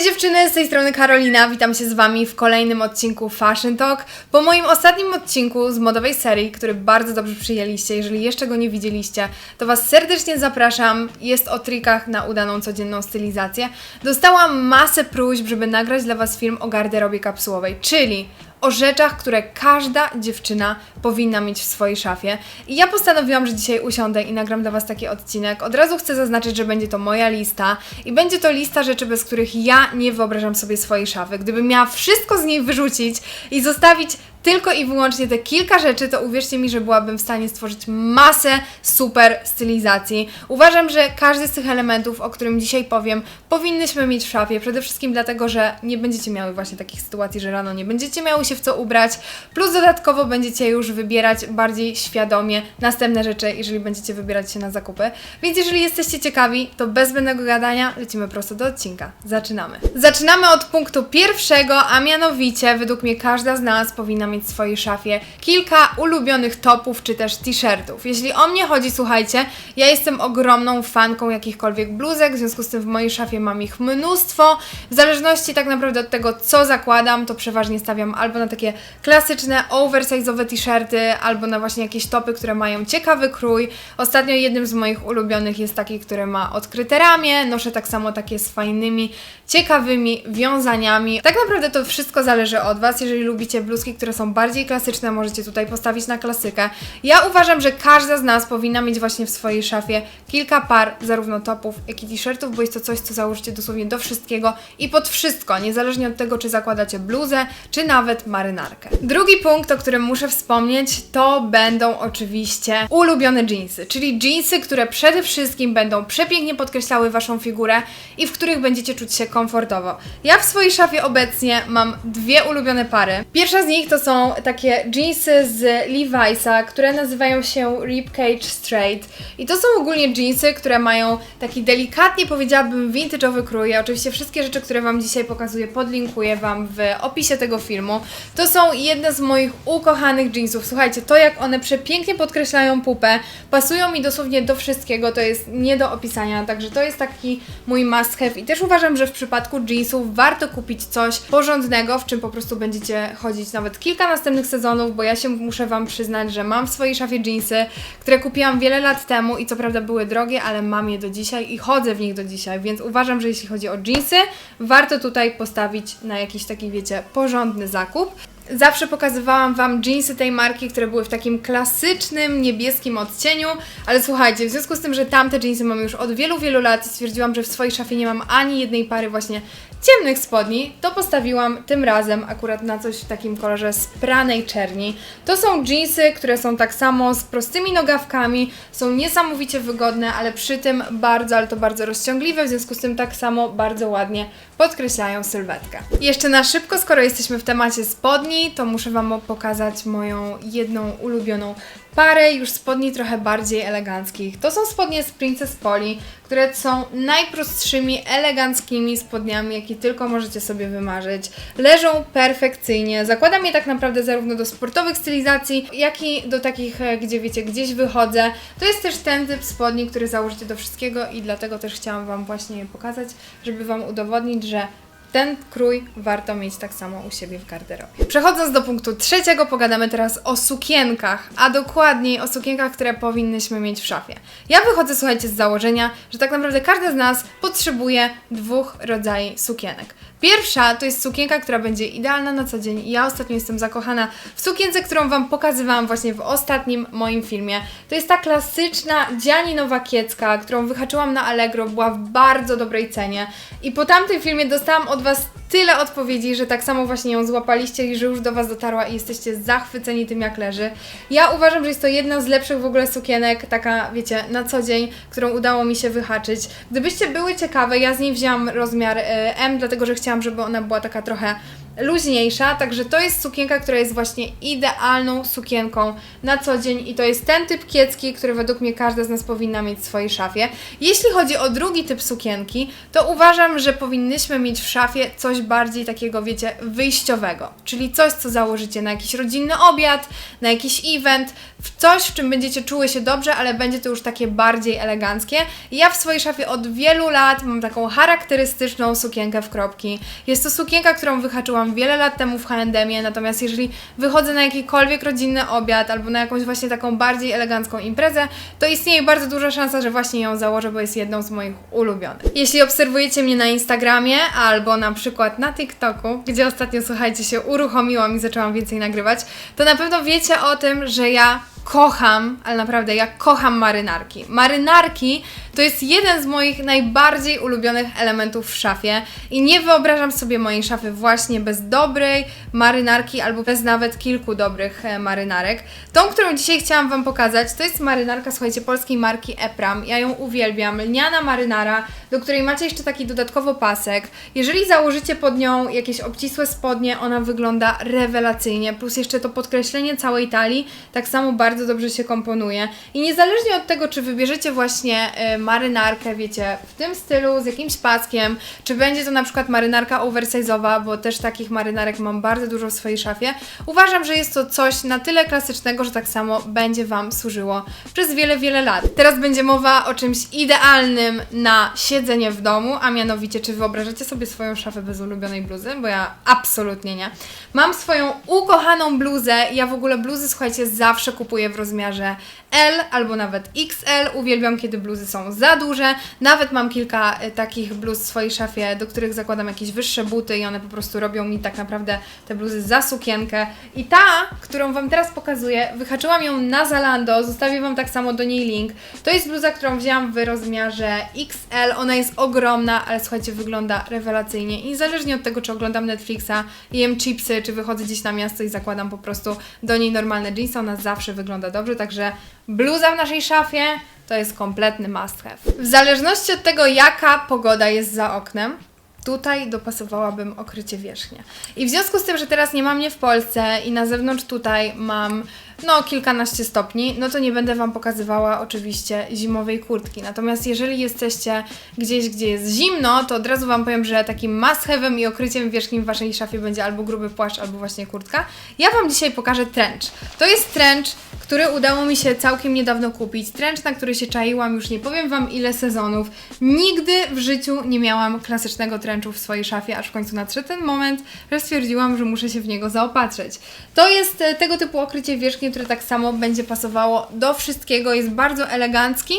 Cześć dziewczyny, z tej strony Karolina, witam się z Wami w kolejnym odcinku Fashion Talk. Po moim ostatnim odcinku z modowej serii, który bardzo dobrze przyjęliście, jeżeli jeszcze go nie widzieliście, to Was serdecznie zapraszam. Jest o trikach na udaną codzienną stylizację. Dostałam masę próśb, żeby nagrać dla Was film o garderobie kapsułowej, czyli o rzeczach, które każda dziewczyna powinna mieć w swojej szafie. I ja postanowiłam, że dzisiaj usiądę i nagram dla Was taki odcinek. Od razu chcę zaznaczyć, że będzie to moja lista i będzie to lista rzeczy, bez których ja nie wyobrażam sobie swojej szafy. Gdybym miała wszystko z niej wyrzucić i zostawić tylko i wyłącznie te kilka rzeczy, to uwierzcie mi, że byłabym w stanie stworzyć masę super stylizacji. Uważam, że każdy z tych elementów, o którym dzisiaj powiem, powinnyśmy mieć w szafie. Przede wszystkim dlatego, że nie będziecie miały właśnie takich sytuacji, że rano nie będziecie miały się w co ubrać, plus dodatkowo będziecie już wybierać bardziej świadomie następne rzeczy, jeżeli będziecie wybierać się na zakupy. Więc jeżeli jesteście ciekawi, to bez zbędnego gadania lecimy prosto do odcinka. Zaczynamy. Zaczynamy od punktu pierwszego, a mianowicie według mnie każda z nas powinna mieć w swojej szafie kilka ulubionych topów czy też t-shirtów. Jeśli o mnie chodzi, słuchajcie, ja jestem ogromną fanką jakichkolwiek bluzek, w związku z tym w mojej szafie mam ich mnóstwo. W zależności tak naprawdę od tego, co zakładam, to przeważnie stawiam albo na takie klasyczne, oversize'owe t-shirty, albo na właśnie jakieś topy, które mają ciekawy krój. Ostatnio jednym z moich ulubionych jest taki, który ma odkryte ramię. Noszę tak samo takie z fajnymi, ciekawymi wiązaniami. Tak naprawdę to wszystko zależy od Was. Jeżeli lubicie bluzki, które są bardziej klasyczne, możecie tutaj postawić na klasykę. Ja uważam, że każda z nas powinna mieć właśnie w swojej szafie kilka par zarówno topów, jak i t-shirtów, bo jest to coś, co założycie dosłownie do wszystkiego i pod wszystko, niezależnie od tego, czy zakładacie bluzę, czy nawet marynarkę. Drugi punkt, o którym muszę wspomnieć, to będą oczywiście ulubione jeansy, czyli jeansy, które przede wszystkim będą przepięknie podkreślały Waszą figurę i w których będziecie czuć się komfortowo. Ja w swojej szafie obecnie mam dwie ulubione pary. Pierwsza z nich to są takie jeansy z Levi'sa, które nazywają się Ribcage Straight. I to są ogólnie jeansy, które mają taki delikatnie powiedziałabym vintage'owy krój. Ja oczywiście wszystkie rzeczy, które Wam dzisiaj pokazuję, podlinkuję Wam w opisie tego filmu. To są jedne z moich ukochanych jeansów. Słuchajcie, to jak one przepięknie podkreślają pupę, pasują mi dosłownie do wszystkiego, to jest nie do opisania, także to jest taki mój must have i też uważam, że w przypadku jeansów warto kupić coś porządnego, w czym po prostu będziecie chodzić nawet kilka następnych sezonów, bo ja się muszę Wam przyznać, że mam w swojej szafie jeansy, które kupiłam wiele lat temu i co prawda były drogie, ale mam je do dzisiaj i chodzę w nich do dzisiaj, więc uważam, że jeśli chodzi o jeansy, warto tutaj postawić na jakiś taki, wiecie, porządny zakup. Zawsze pokazywałam Wam jeansy tej marki, które były w takim klasycznym, niebieskim odcieniu, ale słuchajcie, w związku z tym, że tamte jeansy mam już od wielu, wielu lat i stwierdziłam, że w swojej szafie nie mam ani jednej pary właśnie ciemnych spodni, to postawiłam tym razem akurat na coś w takim kolorze spranej czerni. To są jeansy, które są tak samo z prostymi nogawkami, są niesamowicie wygodne, ale przy tym bardzo, ale to bardzo rozciągliwe, w związku z tym tak samo bardzo ładnie podkreślają sylwetkę. Jeszcze na szybko, skoro jesteśmy w temacie spodni, to muszę Wam pokazać moją jedną ulubioną parę już spodni trochę bardziej eleganckich. To są spodnie z Princess Polly, które są najprostszymi, eleganckimi spodniami, jakie tylko możecie sobie wymarzyć. Leżą perfekcyjnie. Zakładam je tak naprawdę zarówno do sportowych stylizacji, jak i do takich, e, gdzie wiecie, gdzieś wychodzę. To jest też ten typ spodni, który założycie do wszystkiego i dlatego też chciałam Wam właśnie je pokazać, żeby Wam udowodnić, że ten krój warto mieć tak samo u siebie w garderobie. Przechodząc do punktu trzeciego, pogadamy teraz o sukienkach, a dokładniej o sukienkach, które powinnyśmy mieć w szafie. Ja wychodzę, słuchajcie, z założenia, że tak naprawdę każdy z nas potrzebuje dwóch rodzajów sukienek. Pierwsza to jest sukienka, która będzie idealna na co dzień. Ja ostatnio jestem zakochana w sukience, którą Wam pokazywałam właśnie w ostatnim moim filmie. To jest ta klasyczna dzianinowa kiecka, którą wyhaczyłam na Allegro, była w bardzo dobrej cenie. I po tamtym filmie dostałam od Was tyle odpowiedzi, że tak samo właśnie ją złapaliście i że już do Was dotarła i jesteście zachwyceni tym, jak leży. Ja uważam, że jest to jedna z lepszych w ogóle sukienek, taka, wiecie, na co dzień, którą udało mi się wyhaczyć. Gdybyście były ciekawe, ja z niej wzięłam rozmiar y, M, dlatego że chciałam, żeby ona była taka trochę luźniejsza, także to jest sukienka, która jest właśnie idealną sukienką na co dzień i to jest ten typ kiecki, który według mnie każda z nas powinna mieć w swojej szafie. Jeśli chodzi o drugi typ sukienki, to uważam, że powinnyśmy mieć w szafie coś bardziej takiego, wiecie, wyjściowego, czyli coś, co założycie na jakiś rodzinny obiad, na jakiś event, w coś, w czym będziecie czuły się dobrze, ale będzie to już takie bardziej eleganckie. Ja w swojej szafie od wielu lat mam taką charakterystyczną sukienkę w kropki. Jest to sukienka, którą wyhaczyłam wiele lat temu w H&M, natomiast jeżeli wychodzę na jakikolwiek rodzinny obiad albo na jakąś właśnie taką bardziej elegancką imprezę, to istnieje bardzo duża szansa, że właśnie ją założę, bo jest jedną z moich ulubionych. Jeśli obserwujecie mnie na Instagramie albo na przykład na TikToku, gdzie ostatnio, słuchajcie, się uruchomiłam i zaczęłam więcej nagrywać, to na pewno wiecie o tym, że ja kocham, ale naprawdę ja kocham marynarki. Marynarki to jest jeden z moich najbardziej ulubionych elementów w szafie i nie wyobrażam sobie mojej szafy właśnie bez dobrej marynarki albo bez nawet kilku dobrych e, marynarek. Tą, którą dzisiaj chciałam Wam pokazać, to jest marynarka, słuchajcie, polskiej marki Epram. Ja ją uwielbiam. Lniana marynara, do której macie jeszcze taki dodatkowo pasek. Jeżeli założycie pod nią jakieś obcisłe spodnie, ona wygląda rewelacyjnie, plus jeszcze to podkreślenie całej talii tak samo bardzo dobrze się komponuje. I niezależnie od tego, czy wybierzecie właśnie e, marynarkę, wiecie, w tym stylu, z jakimś paskiem, czy będzie to na przykład marynarka oversize'owa, bo też takich marynarek mam bardzo dużo w swojej szafie, uważam, że jest to coś na tyle klasycznego, że tak samo będzie Wam służyło przez wiele, wiele lat. Teraz będzie mowa o czymś idealnym na siedzenie w domu, a mianowicie, czy wyobrażacie sobie swoją szafę bez ulubionej bluzy? Bo ja absolutnie nie. Mam swoją ukochaną bluzę, ja w ogóle bluzy, słuchajcie, zawsze kupuję w rozmiarze L albo nawet XL. Uwielbiam, kiedy bluzy są za duże. Nawet mam kilka y, takich bluz w swojej szafie, do których zakładam jakieś wyższe buty i one po prostu robią mi tak naprawdę te bluzy za sukienkę. I ta, którą Wam teraz pokazuję, wyhaczyłam ją na Zalando, zostawię Wam tak samo do niej link. To jest bluza, którą wzięłam w rozmiarze XL. Ona jest ogromna, ale słuchajcie, wygląda rewelacyjnie. I niezależnie od tego, czy oglądam Netflixa, jem chipsy, czy wychodzę gdzieś na miasto i zakładam po prostu do niej normalne jeansy, ona zawsze wygląda dobrze, także bluza w naszej szafie to jest kompletny must have. W zależności od tego, jaka pogoda jest za oknem, tutaj dopasowałabym okrycie wierzchnie. I w związku z tym, że teraz nie mam mnie w Polsce i na zewnątrz tutaj mam no kilkanaście stopni, no to nie będę Wam pokazywała oczywiście zimowej kurtki. Natomiast jeżeli jesteście gdzieś, gdzie jest zimno, to od razu Wam powiem, że takim must have'em i okryciem wierzchnim w Waszej szafie będzie albo gruby płaszcz, albo właśnie kurtka. Ja Wam dzisiaj pokażę trench. To jest trench, który udało mi się całkiem niedawno kupić. Trench, na który się czaiłam już nie powiem Wam ile sezonów. Nigdy w życiu nie miałam klasycznego trenchu w swojej szafie, aż w końcu nadszedł ten moment, że stwierdziłam, że muszę się w niego zaopatrzyć. To jest e, tego typu okrycie wierzchnie, które tak samo będzie pasowało do wszystkiego, jest bardzo elegancki,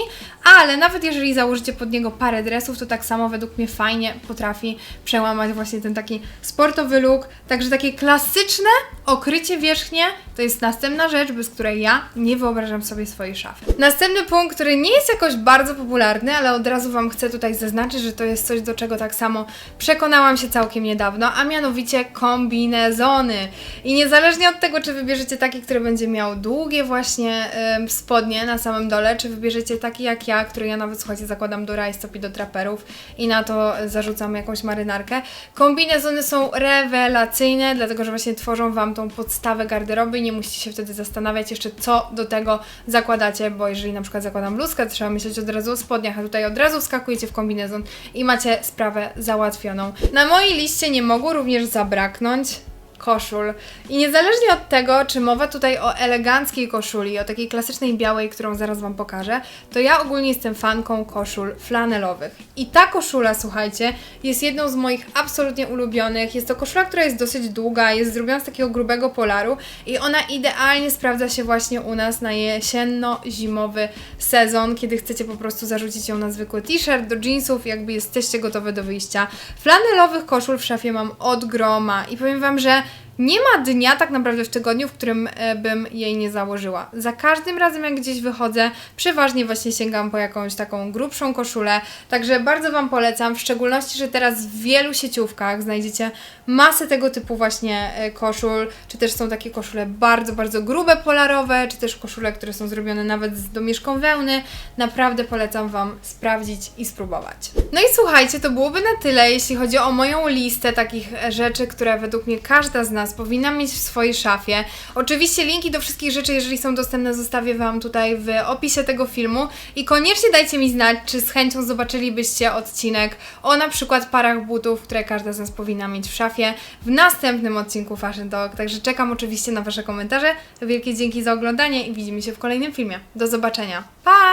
ale nawet jeżeli założycie pod niego parę dresów, to tak samo według mnie fajnie potrafi przełamać właśnie ten taki sportowy look. Także takie klasyczne okrycie wierzchnie to jest następna rzecz, bez której ja nie wyobrażam sobie swojej szafy. Następny punkt, który nie jest jakoś bardzo popularny, ale od razu Wam chcę tutaj zaznaczyć, że to jest coś, do czego tak samo przekonałam się całkiem niedawno, a mianowicie kombinezony. I niezależnie od tego, czy wybierzecie taki, który będzie miał długie właśnie spodnie na samym dole, czy wybierzecie taki jak ja, który ja nawet, słuchajcie, zakładam do rajstop i do traperów i na to zarzucam jakąś marynarkę. Kombinezony są rewelacyjne, dlatego że właśnie tworzą Wam tą podstawę garderoby i nie musicie się wtedy zastanawiać jeszcze, co do tego zakładacie, bo jeżeli na przykład zakładam bluzkę, trzeba myśleć od razu o spodniach, a tutaj od razu wskakujecie w kombinezon i macie sprawę załatwioną. Na mojej liście nie mogło również zabraknąć koszul. I niezależnie od tego, czy mowa tutaj o eleganckiej koszuli, o takiej klasycznej białej, którą zaraz Wam pokażę, to ja ogólnie jestem fanką koszul flanelowych. I ta koszula, słuchajcie, jest jedną z moich absolutnie ulubionych. Jest to koszula, która jest dosyć długa, jest zrobiona z takiego grubego polaru i ona idealnie sprawdza się właśnie u nas na jesienno-zimowy sezon, kiedy chcecie po prostu zarzucić ją na zwykły t-shirt, do jeansów, jakby jesteście gotowe do wyjścia. Flanelowych koszul w szafie mam od groma i powiem Wam, że Nie ma dnia tak naprawdę w tygodniu, w którym e, bym jej nie założyła. Za każdym razem, jak gdzieś wychodzę, przeważnie właśnie sięgam po jakąś taką grubszą koszulę. Także bardzo Wam polecam, w szczególności, że teraz w wielu sieciówkach znajdziecie masę tego typu właśnie e, koszul, czy też są takie koszule bardzo, bardzo grube, polarowe, czy też koszule, które są zrobione nawet z domieszką wełny. Naprawdę polecam Wam sprawdzić i spróbować. No i słuchajcie, to byłoby na tyle, jeśli chodzi o moją listę takich e, rzeczy, które według mnie każda z nas powinna mieć w swojej szafie. Oczywiście linki do wszystkich rzeczy, jeżeli są dostępne, zostawię Wam tutaj w opisie tego filmu i koniecznie dajcie mi znać, czy z chęcią zobaczylibyście odcinek o na przykład parach butów, które każda z nas powinna mieć w szafie w następnym odcinku Fashion Talk. Także czekam oczywiście na Wasze komentarze. Wielkie dzięki za oglądanie i widzimy się w kolejnym filmie. Do zobaczenia. Pa!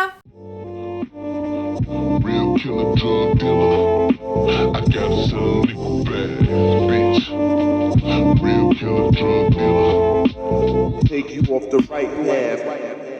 Killer drug dealer. I got a son, legal bad bitch. Real killer drug dealer. take you off the right path.